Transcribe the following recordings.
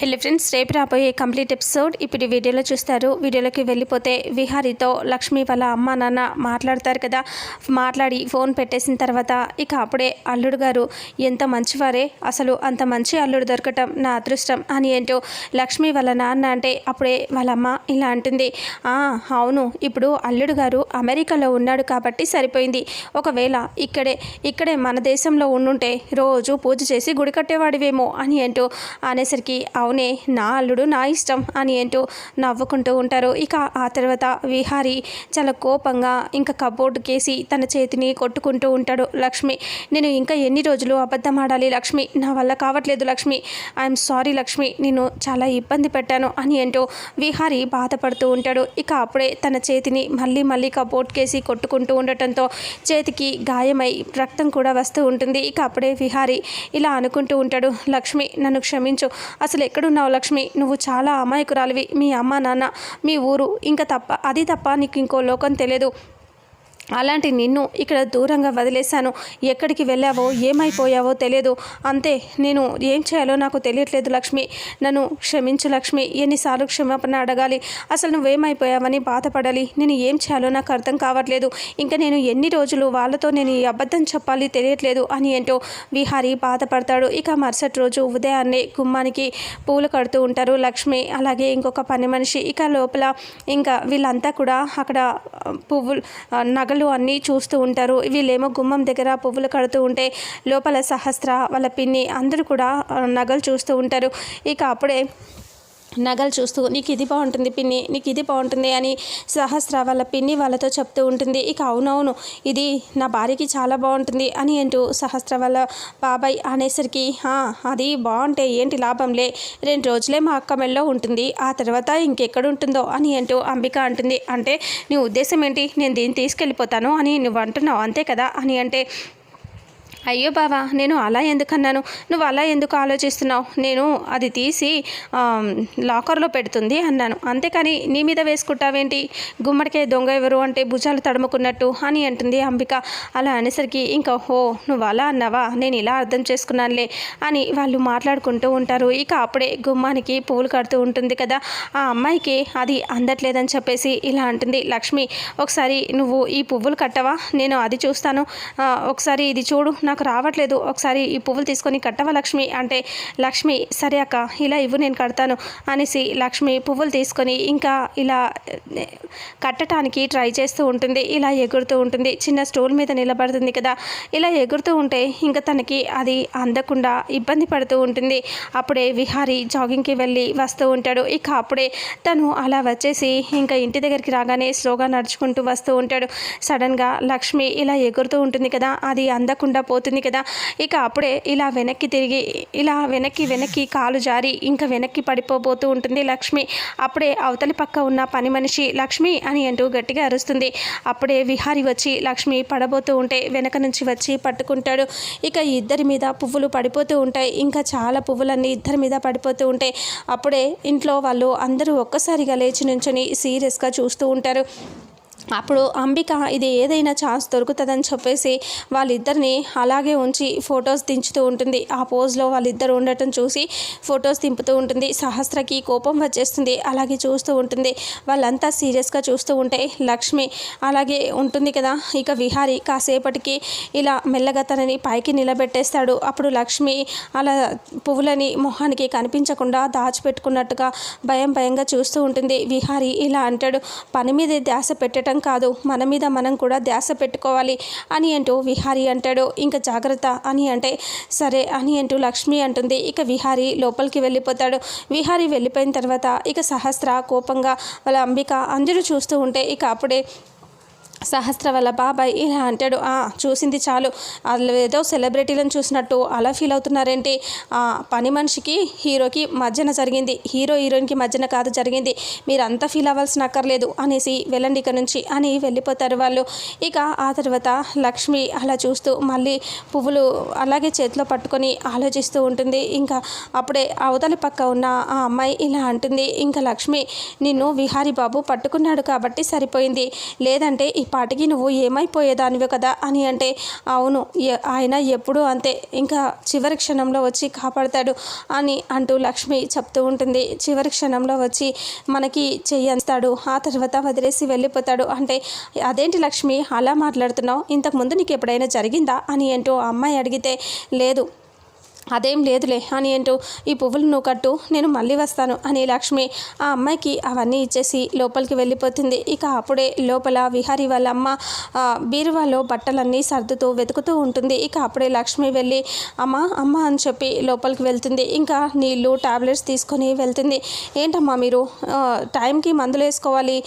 Hello friends రేపు రాబోయే complete episode ఇప్పుడు వీడియోలో చూస్తారు. వీడియోలోకి వెళ్ళిపోతే విహారీతో లక్ష్మి వాళ్ళ అమ్మ నాన్న మాట్లాడతారు కదా. మాట్లాడి ఫోన్ పెట్టేసిన తర్వాత ఇక అప్పుడే అల్లుడు గారు ఎంత మంచివారే అసలు అంత మంచి అల్లుడు దొరకటం నా అదృష్టం అని ఏంటో లక్ష్మి వాళ్ళ నాన్న అంటే అప్పుడే వాళ్ళ అమ్మ ఇలా అంటుంది. అవును ఇప్పుడు అల్లుడు గారు అమెరికాలో ఉన్నాడు కాబట్టి సరిపోయింది. ఒకవేళ ఇక్కడే ఇక్కడే మన దేశంలో ఉండుంటే రోజు పూజ చేసి గుడి కట్టేవాడివేమో అని ఏంటో అనేసరికి అవునే నా అల్లుడు నా ఇష్టం అని ఏంటో నవ్వుకుంటూ ఉంటారు. ఇక ఆ తర్వాత విహారి చాలా కోపంగా ఇంకా కబోర్డు కేసి తన చేతిని కొట్టుకుంటూ ఉంటాడు. లక్ష్మి నేను ఇంకా ఎన్ని రోజులు అబద్ధం ఆడాలి లక్ష్మి? నా వల్ల కావట్లేదు లక్ష్మి. ఐఎమ్ సారీ లక్ష్మి నేను చాలా ఇబ్బంది పెట్టాను అని ఏంటో విహారి బాధపడుతూ ఉంటాడు. ఇక అప్పుడే తన చేతిని మళ్ళీ మళ్ళీ కబోర్డ్ కేసి కొట్టుకుంటూ ఉండటంతో చేతికి గాయమై రక్తం కూడా వస్తూ ఉంటుంది. ఇక అప్పుడే విహారి ఇలా అనుకుంటూ ఉంటాడు లక్ష్మి నన్ను క్షమించు. అసలు ఎక్కడున్నావు లక్ష్మి? నువ్వు చాలా అమాయకురాలివి. మీ అమ్మ నాన్న మీ ఊరు. ఇంకా తప్ప అది తప్ప నీకు ఇంకో లోకం తెలియదు అలాంటి నిన్ను ఇక్కడ దూరంగా వదిలేశాను. ఎక్కడికి వెళ్ళావో ఏమైపోయావో తెలియదు. అంతే నేను ఏం చేయాలో నాకు తెలియట్లేదు లక్ష్మి. నన్ను క్షమించు లక్ష్మి. ఎన్నిసార్లు క్షమాపణ అడగాలి. అసలు నువ్వేమైపోయావని బాధపడాలి. నేను ఏం చేయాలో నాకు అర్థం కావట్లేదు. ఇంకా నేను ఎన్ని రోజులు వాళ్ళతో నేను ఈ అబద్ధం చెప్పాలి తెలియట్లేదు అని ఏంటో విహారి బాధపడతాడు. ఇక మరుసటి రోజు ఉదయాన్నే గుమ్మానికి పూలు కడుతూ ఉంటారు లక్ష్మి. అలాగే ఇంకొక పని మనిషి. ఇక లోపల ఇంకా వీళ్ళంతా కూడా అక్కడ పువ్వులు నగలు నగలు అన్నీ చూస్తూ ఉంటారు. వీళ్ళేమో గుమ్మం దగ్గర పువ్వులు కడుతూ ఉంటే లోపల సహస్ర వాళ్ళ పిన్ని అందరూ కూడా నగలు చూస్తూ ఉంటారు. ఇక అప్పుడే నగలు చూస్తూ నీకు ఇది బాగుంటుంది పిన్ని నీకు ఇది బాగుంటుంది అని సహస్ర వాళ్ళ పిన్ని వాళ్ళతో చెప్తూ ఉంటుంది. ఇక అవునవును ఇది నా భార్యకి చాలా బాగుంటుంది అని అంటూ సహస్ర వాళ్ళ బాబాయ్ అనేసరికి అది బాగుంటే ఏంటి లాభంలే? రెండు రోజులే మా అక్కమెల్లో ఉంటుంది ఆ తర్వాత ఇంకెక్కడ ఉంటుందో అని అంటూ అంబిక అంటుంది. అంటే నీ ఉద్దేశం ఏంటి? నేను దీన్ని తీసుకెళ్ళిపోతాను అని నువ్వు అంటున్నావు అంతే కదా? అని అంటే అయ్యో బావా నేను అలా ఎందుకన్నాను? నువ్వు అలా ఎందుకు ఆలోచిస్తున్నావు? నేను అది తీసి లాకర్లో పెడుతుంది అన్నాను. అంతేకాని నీ మీద వేసుకుంటావేంటి? గుమ్మడికే దొంగ ఎవరు అంటే భుజాలు తడుముకున్నట్టు అని అంటుంది అంబిక. అలా అనేసరికి ఇంకా హో నువ్వు అలా అన్నావా? నేను ఇలా అర్థం చేసుకున్నానులే అని వాళ్ళు మాట్లాడుకుంటూ ఉంటారు. ఇక అప్పుడే గుమ్మానికి పువ్వులు కడుతూ ఉంటుంది కదా. ఆ అమ్మాయికి అది అందట్లేదని చెప్పేసి ఇలా అంటుంది. లక్ష్మి ఒకసారి నువ్వు ఈ పువ్వులు కట్టవా? నేను అది చూస్తాను. ఒకసారి ఇది చూడు నాకు రావట్లేదు. ఒకసారి ఈ పువ్వులు తీసుకొని కట్టవా లక్ష్మి? అంటే లక్ష్మి సరే అక్క ఇలా ఇవ్వు నేను కడతాను అనేసి లక్ష్మి పువ్వులు తీసుకొని ఇంకా ఇలా కట్టడానికి ట్రై చేస్తూ ఉంటుంది. ఇలా ఎగురుతూ ఉంటుంది. చిన్న స్టూల్ మీద నిలబడుతుంది కదా. ఇలా ఎగురుతూ ఉంటే ఇంకా తనకి అది అందకుండా ఇబ్బంది పడుతూ ఉంటుంది. అప్పుడే విహారీ జాగింగ్కి వెళ్ళి వస్తూ ఉంటాడు. ఇక అప్పుడే తను అలా వచ్చేసి ఇంకా ఇంటి దగ్గరికి రాగానే స్లోగా నడుచుకుంటూ వస్తూ ఉంటాడు. సడన్గా లక్ష్మి ఇలా ఎగురుతూ ఉంటుంది కదా. అది అందకుండా పోతుంది కదా. ఇక అప్పుడే ఇలా వెనక్కి తిరిగి ఇలా వెనక్కి వెనక్కి కాలు జారి ఇంకా వెనక్కి పడిపోబోతూ ఉంటుంది లక్ష్మి. అప్పుడే అవతలి పక్క ఉన్న పని మనిషి లక్ష్మి అని అంటూ గట్టిగా అరుస్తుంది. అప్పుడే విహారి వచ్చి లక్ష్మి పడబోతూ ఉంటే వెనక నుంచి వచ్చి పట్టుకుంటాడు. ఇక ఇద్దరి మీద పువ్వులు పడిపోతూ ఉంటాయి. ఇంకా చాలా పువ్వులన్నీ ఇద్దరి మీద పడిపోతూ ఉంటాయి అప్పుడే ఇంట్లో వాళ్ళు అందరూ ఒక్కసారిగా లేచి నుంచొని సీరియస్గా చూస్తూ ఉంటారు. అప్పుడు అంబిక ఇది ఏదైనా ఛాన్స్ దొరుకుతుందని చెప్పేసి వాళ్ళిద్దరిని అలాగే ఉంచి ఫొటోస్ దించుతూ ఉంటుంది. ఆ పోజ్లో వాళ్ళిద్దరు ఉండటం చూసి ఫొటోస్ దింపుతూ ఉంటుంది. సహస్రకి కోపం వచ్చేస్తుంది. అలాగే చూస్తూ ఉంటుంది. వాళ్ళంతా సీరియస్గా చూస్తూ ఉంటే లక్ష్మి అలాగే ఉంటుంది కదా. ఇక విహారి కాసేపటికి ఇలా మెల్లగా తనని పైకి నిలబెట్టేస్తాడు. అప్పుడు లక్ష్మి అలా పువ్వులని మొహానికి కనిపించకుండా దాచిపెట్టుకున్నట్టుగా భయం భయంగా చూస్తూ ఉంటుంది. విహారి ఇలా అంటాడు పని మీద ధ్యాస పెట్టడం కాదు. మన మీద మనం కూడా ధ్యాస పెట్టుకోవాలి. అని అంటూ విహారి అంటాడు. ఇంకా జాగ్రత్త అని అంటే సరే అని అంటూ లక్ష్మి అంటుంది. ఇక విహారి లోపలికి వెళ్ళిపోతాడు. విహారి వెళ్ళిపోయిన తర్వాత ఇక సహస్ర కోపంగా వాళ్ళ అంబిక అందరూ చూస్తూ ఉంటే ఇక అప్పుడే సహస్ర వల్ల బాబాయ్ ఇలా అంటాడు చూసింది చాలు. వాళ్ళు ఏదో సెలబ్రిటీలను చూసినట్టు అలా ఫీల్ అవుతున్నారేంటి? ఆ, పని మనిషికి హీరోకి మధ్యన జరిగింది. హీరో హీరోయిన్కి మధ్యన కాదు జరిగింది. మీరు ఫీల్ అవ్వాల్సిన అక్కర్లేదు అనేసి వెళ్ళండి ఇక నుంచి అని వెళ్ళిపోతారు వాళ్ళు. ఇక ఆ తర్వాత లక్ష్మి అలా చూస్తూ మళ్ళీ పువ్వులు అలాగే చేతిలో పట్టుకొని ఆలోచిస్తూ ఉంటుంది. ఇంకా అప్పుడే అవతలి పక్క ఉన్న ఆ అమ్మాయి ఇలా అంటుంది ఇంకా లక్ష్మి నిన్ను విహారీ బాబు పట్టుకున్నాడు కాబట్టి సరిపోయింది. లేదంటే పాటికి నువ్వు ఏమైపోయేదానివే కదా అని అంటే అవును ఆయన ఎప్పుడూ అంతే. ఇంకా చివరి క్షణంలో వచ్చి కాపాడతాడు అని అంటూ లక్ష్మి చెప్తూ ఉంటుంది. చివరి క్షణంలో వచ్చి మనకి చెయ్యిస్తాడు ఆ తర్వాత వదిలేసి వెళ్ళిపోతాడు. అంటే అదేంటి లక్ష్మి అలా మాట్లాడుతున్నావు? ఇంతకుముందు నీకు ఎప్పుడైనా జరిగిందా? అని అంటూ ఆ అమ్మాయి అడిగితే లేదు. అదేం లేదులే అని అంటూ ఈ పువ్వులు నువ్వు కట్టు నేను మళ్ళీ వస్తాను అని లక్ష్మి ఆ అమ్మాయికి అవన్నీ ఇచ్చేసి లోపలికి వెళ్ళిపోతుంది. ఇక అప్పుడే లోపల విహారి వాళ్ళ అమ్మ బీరువాలో బట్టలన్నీ సర్దుతూ వెతుకుతూ ఉంటుంది. ఇక అప్పుడే లక్ష్మి వెళ్ళి అమ్మ అమ్మ అని చెప్పి లోపలికి వెళ్తుంది. ఇంకా నీళ్ళు టాబ్లెట్స్ తీసుకొని వెళ్తుంది. ఏంటమ్మా మీరు టైంకి మందులు వేసుకోవాలి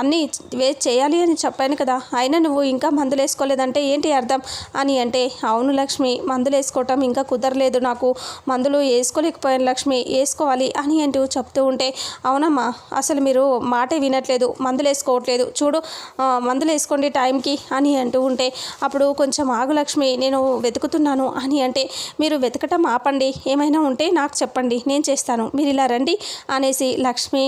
అన్నీ వే చేయాలి అని చెప్పాను కదా అయినా నువ్వు ఇంకా మందులు వేసుకోలేదంటే ఏంటి అర్థం? అని అంటే అవును లక్ష్మి మందులు వేసుకోవటం ఇంకా కుదరలేదు. నాకు మందులు వేసుకోలేకపోయాను లక్ష్మి వేసుకోవాలి అని అంటూ చెప్తూ ఉంటే అవునమ్మా అసలు మీరు మాటే వినట్లేదు మందులు వేసుకోవట్లేదు చూడు మందులు వేసుకోండి టైంకి అని అంటూ ఉంటే అప్పుడు కొంచెం ఆగు లక్ష్మి నేను వెతుకుతున్నాను అని అంటే మీరు వెతకటం ఆపండి ఏమైనా ఉంటే నాకు చెప్పండి నేను చేస్తాను మీరు ఇలా రండి అనేసి లక్ష్మి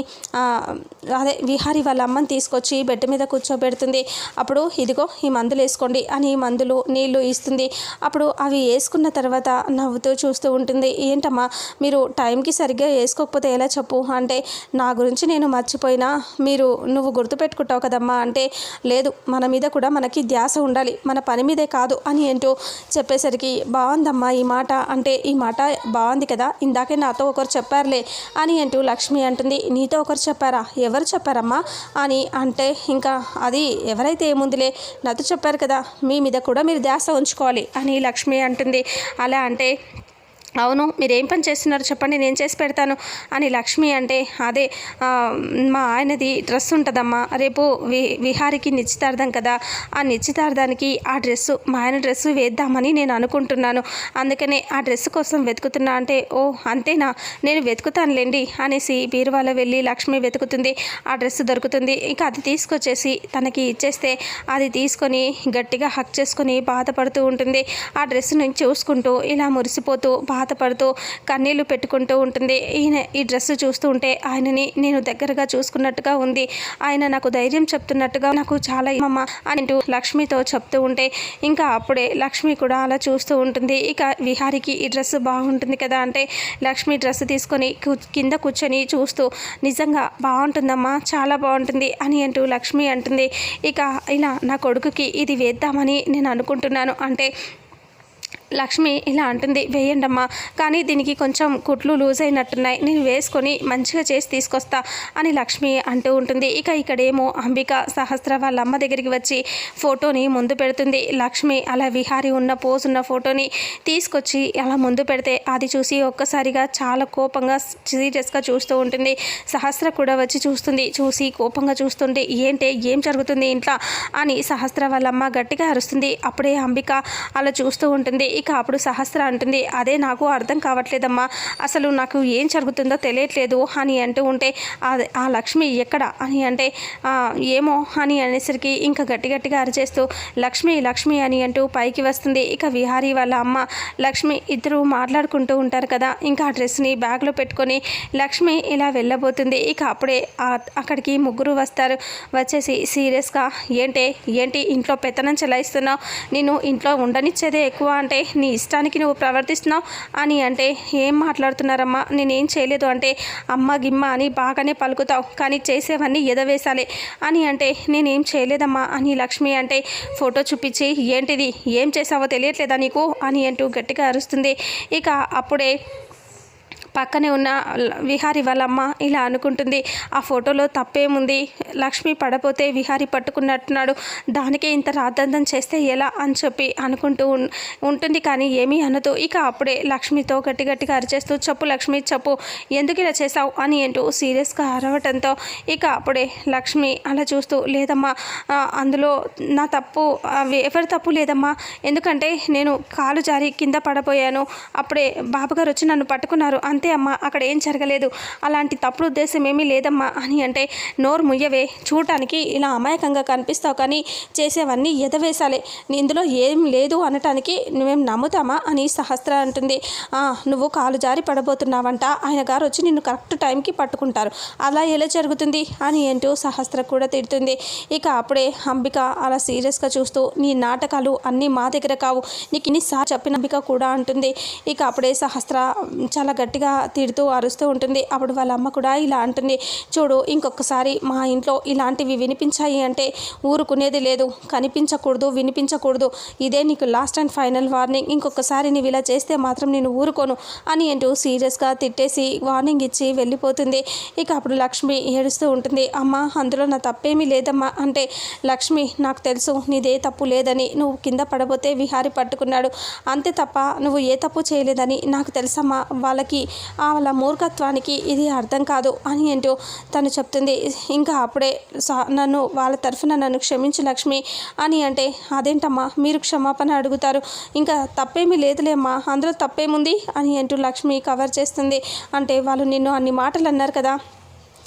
అదే విహారి వాళ్ళ అమ్మని తీసుకొచ్చి బెడ్ మీద కూర్చోబెడుతుంది. అప్పుడు ఇదిగో ఈ మందులు వేసుకోండి అని మందులు నీళ్ళు ఇస్తుంది. అప్పుడు అవి వేసుకున్న తర్వాత నవ్వుతూ చూస్తూ ఉంటుంది. ఏంటమ్మా మీరు టైంకి సరిగ్గా వేసుకోకపోతే ఎలా చెప్పు? అంటే నా గురించి నేను మర్చిపోయినా? మీరు నువ్వు గుర్తుపెట్టుకుంటావు కదమ్మా? అంటే లేదు మన మీద కూడా మనకి ధ్యాస ఉండాలి. మన పని మీదే కాదు అని ఏంటో చెప్పేసరికి బాగుందమ్మా ఈ మాట. అంటే ఈ మాట బాగుంది కదా ఇందాకే నాతో ఒకరు చెప్పారులే అని అంటూ లక్ష్మి అంటుంది. నీతో ఒకరు చెప్పారా? ఎవరు చెప్పారమ్మా? అని అంటే ఇంకా అది ఎవరైతే ఏముందిలే నాతో చెప్పారు కదా మీ మీద కూడా మీరు ధ్యాస ఉంచుకోవాలి అని లక్ష్మి అంటుంది. అలా అంటే అవును మీరేం పని చేస్తున్నారో చెప్పండి నేను చేసి పెడతాను అని లక్ష్మి అంటే అదే మా ఆయనది డ్రెస్ ఉంటుందమ్మా రేపు వి విహారికి నిశ్చితార్థం కదా ఆ నిశ్చితార్థానికి ఆ డ్రెస్సు మా ఆయన డ్రెస్సు వేద్దామని నేను అనుకుంటున్నాను. అందుకనే ఆ డ్రెస్ కోసం వెతుకుతున్నా అంటే ఓ అంతేనా? నేను వెతుకుతానులేండి అనేసి బీరువాలో వెళ్ళి లక్ష్మి వెతుకుతుంది ఆ డ్రెస్ దొరుకుతుంది. ఇంకా అది తీసుకొచ్చేసి తనకి ఇచ్చేస్తే అది తీసుకొని గట్టిగా హక్ చేసుకొని బాధపడుతూ ఉంటుంది. ఆ డ్రెస్సును చూసుకుంటూ ఇలా మురిసిపోతూ బాధపడుతూ కన్నీళ్ళు పెట్టుకుంటూ ఉంటుంది. ఈయన ఈ డ్రెస్ చూస్తూ ఉంటే ఆయనని నేను దగ్గరగా చూసుకున్నట్టుగా ఉంది. ఆయన నాకు ధైర్యం చెప్తున్నట్టుగా నాకు చాలా అమ్మ అని అంటూ లక్ష్మితో చెప్తూ ఉంటే ఇంకా అప్పుడే లక్ష్మి కూడా అలా చూస్తూ ఉంటుంది. ఇక విహారికి ఈ డ్రెస్ బాగుంటుంది కదా అంటే లక్ష్మి డ్రెస్ తీసుకొని కు- కింద కూర్చొని చూస్తూ నిజంగా బాగుంటుందమ్మా చాలా బాగుంటుంది అని అంటూ లక్ష్మి అంటుంది. ఇక ఇలా నా కొడుకుకి ఇది వేద్దామని నేను అనుకుంటున్నాను. అంటే లక్ష్మి ఇలా అంటుంది వేయండమ్మా కానీ దీనికి కొంచెం కుట్లు లూజ్ అయినట్టున్నాయి. నేను వేసుకొని మంచిగా చేసి తీసుకొస్తా అని లక్ష్మి అంటూ ఉంటుంది. ఇక ఇక్కడేమో అంబిక సహస్ర వాళ్ళ అమ్మ దగ్గరికి వచ్చి ఫోటోని ముందు పెడుతుంది. లక్ష్మి అలా విహారి ఉన్న పోజ్ ఉన్న ఫోటోని తీసుకొచ్చి అలా ముందు పెడితే అది చూసి ఒక్కసారిగా చాలా కోపంగా సీరియస్గా చూస్తూ ఉంటుంది. సహస్ర కూడా వచ్చి చూస్తుంది. చూసి కోపంగా చూస్తుంటే ఏంటి ఏం జరుగుతుంది ఇంట్లో? అని సహస్ర వాళ్ళమ్మ గట్టిగా అరుస్తుంది. అప్పుడే అంబిక అలా చూస్తూ ఉంటుంది. ఇక అప్పుడు సహస్ర అంటుంది అదే నాకు అర్థం కావట్లేదమ్మా. అసలు నాకు ఏం జరుగుతుందో తెలియట్లేదు అని అంటూ ఉంటే "ఆ- లక్ష్మి ఎక్కడ? అని అంటే ఏమో అని అనేసరికి ఇంకా గట్టి గట్టిగా అరిచేస్తూ లక్ష్మి లక్ష్మి అని అంటూ పైకి వస్తుంది. ఇక విహారీ వాళ్ళ అమ్మ లక్ష్మి ఇద్దరు మాట్లాడుకుంటూ ఉంటారు కదా. ఇంకా ఆ డ్రెస్ని బ్యాగ్లో పెట్టుకొని లక్ష్మి ఇలా వెళ్ళబోతుంది. ఇక అప్పుడే అక్కడికి ముగ్గురు వస్తారు. వచ్చేసి సీరియస్గా ఏంటే ఏంటి ఇంట్లో పెత్తనం చెలాయిస్తున్నావు? నేను ఇంట్లో ఉండనిచ్చేదే ఎక్కువ అంటే నీ ఇష్టానికి నువ్వు ప్రవర్తిస్తున్నావు అని అంటే ఏం మాట్లాడుతున్నారమ్మా? నేనేం చేయలేదు అంటే అమ్మ గిమ్మ అని బాగానే పలుకుతావు కానీ చేసేవన్నీ ఎదవేశాలే అని అంటే నేనేం చేయలేదమ్మా అని లక్ష్మి అంటే ఫోటో చూపించి ఏంటిది? ఏం చేసావో తెలియట్లేదా నీకు? అని అంటూ గట్టిగా అరుస్తుంది. ఇక అప్పుడే పక్కనే ఉన్న విహారి వాళ్ళ ఇలా అనుకుంటుంది ఆ ఫోటోలో తప్పేముంది? లక్ష్మి పడపోతే విహారి పట్టుకున్నట్టున్నాడు. దానికే ఇంత రాద్దంతం చేస్తే ఎలా? అని చెప్పి అనుకుంటూ ఉంటుంది కానీ ఏమీ అనదు. ఇక అప్పుడే లక్ష్మితో గట్టి గట్టిగా అరిచేస్తూ చెప్పు లక్ష్మి చెప్పు. ఎందుకు ఇలా చేసావు అని అంటూ సీరియస్గా అరవటంతో ఇక అప్పుడే లక్ష్మి అలా చూస్తూ లేదమ్మా అందులో నా తప్పు ఎవరి తప్పు లేదమ్మా. ఎందుకంటే నేను కాలు జారి కింద పడపోయాను. అప్పుడే బాబుగారు వచ్చి నన్ను పట్టుకున్నారు. అంతే అమ్మా అక్కడ ఏం జరగలేదు. అలాంటి తప్పుడు ఉద్దేశం ఏమీ లేదమ్మా అని అంటే నోరు ముయ్యవే చూడటానికి ఇలా అమాయకంగా కనిపిస్తావు కానీ చేసేవన్నీ ఎదవేశాలే. ఇందులో ఏం లేదు అనటానికి మేము నమ్ముతామా అని సహస్ర అంటుంది. "ఆ, నువ్వు కాలు జారి పడబోతున్నావంట. ఆయన గారు వచ్చి నిన్ను కరెక్ట్ టైంకి పట్టుకుంటారు. అలా ఎలా జరుగుతుంది అని ఏంటో సహస్ర కూడా తిడుతుంది. ఇక అప్పుడే అంబిక అలా సీరియస్గా చూస్తూ నీ నాటకాలు అన్నీ మా దగ్గర కావు. నీకు ఇన్నిసార్లు చెప్పిన అంబిక కూడా అంటుంది. ఇక అప్పుడే సహస్ర చాలా గట్టిగా తిడుతూ అరుస్తూ ఉంటుంది. అప్పుడు వాళ్ళ అమ్మ కూడా ఇలా అంటుంది. చూడు ఇంకొకసారి మా ఇంట్లో ఇలాంటివి వినిపించాయి అంటే ఊరుకునేది లేదు. కనిపించకూడదు వినిపించకూడదు. ఇదే నీకు లాస్ట్ అండ్ ఫైనల్ వార్నింగ్ ఇంకొకసారి నీవు ఇలా చేస్తే మాత్రం నేను ఊరుకోను అని అంటూ సీరియస్గా తిట్టేసి వార్నింగ్ ఇచ్చి వెళ్ళిపోతుంది. ఇక అప్పుడు లక్ష్మి ఏడుస్తూ ఉంటుంది. అమ్మ అందులో నా తప్పేమీ లేదమ్మా. అంటే లక్ష్మి నాకు తెలుసు నీదే తప్పు లేదని. నువ్వు కింద పడబోతే విహారి పట్టుకున్నాడు. అంతే తప్ప నువ్వు ఏ తప్పు చేయలేదని నాకు తెలుసమ్మా. వాళ్ళకి వాళ్ళ మూర్ఖత్వానికి ఇది అర్థం కాదు అని ఏంటో తను చెప్తుంది. ఇంకా అప్పుడే నన్ను వాళ్ళ తరఫున నన్ను క్షమించు లక్ష్మి అని అంటే అదేంటమ్మా? మీరు క్షమాపణ అడుగుతారు. ఇంకా తప్పేమీ లేదులేమ్మా. అందులో తప్పేముంది? అని అంటూ లక్ష్మి కవర్ చేస్తుంది. అంటే వాళ్ళు నిన్ను అన్ని మాటలు అన్నారు కదా.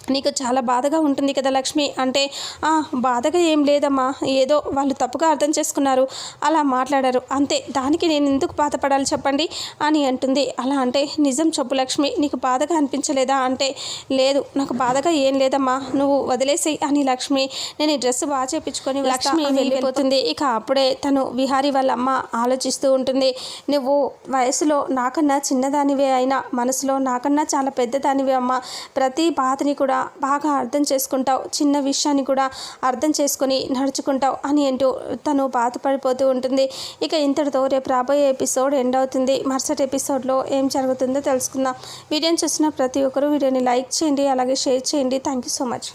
నీకు చాలా బాధగా ఉంటుంది కదా లక్ష్మి? అంటే "ఆ, బాధగా ఏం లేదమ్మా. ఏదో వాళ్ళు తప్పుగా అర్థం చేసుకున్నారు. అలా మాట్లాడారు. అంతే దానికి నేను ఎందుకు బాధపడాలి చెప్పండి? అని అంటుంది. అలా అంటే నిజం చెప్పు లక్ష్మి నీకు బాధగా అనిపించలేదా? అంటే లేదు నాకు బాధగా ఏం లేదమ్మా. నువ్వు వదిలేసేయి అని లక్ష్మి నేను ఈ డ్రెస్ బాగా చేపించుకొని లక్ష్మి వెళ్ళిపోతుంది ఇక అప్పుడే తను విహారీ వాళ్ళ అమ్మ ఆలోచిస్తూ ఉంటుంది. నువ్వు వయసులో నాకన్నా చిన్నదానివే అయినా మనసులో నాకన్నా చాలా పెద్దదానివే అమ్మ. ప్రతి బాధని కూడా బాగా అర్థం చేసుకుంటావు చిన్న విషయాన్ని కూడా అర్థం చేసుకొని నడుచుకుంటావు అని అంటూ తను బాధపడిపోతూ ఉంటుంది. ఇక ఇంతటితో రేపు రాబోయే ఎపిసోడ్ ఎండ్ అవుతుంది. మరుసటి ఎపిసోడ్లో ఏం జరుగుతుందో తెలుసుకుందాం. వీడియోని చూసిన ప్రతి ఒక్కరూ వీడియోని లైక్ చేయండి అలాగే షేర్ చేయండి. Thank you so much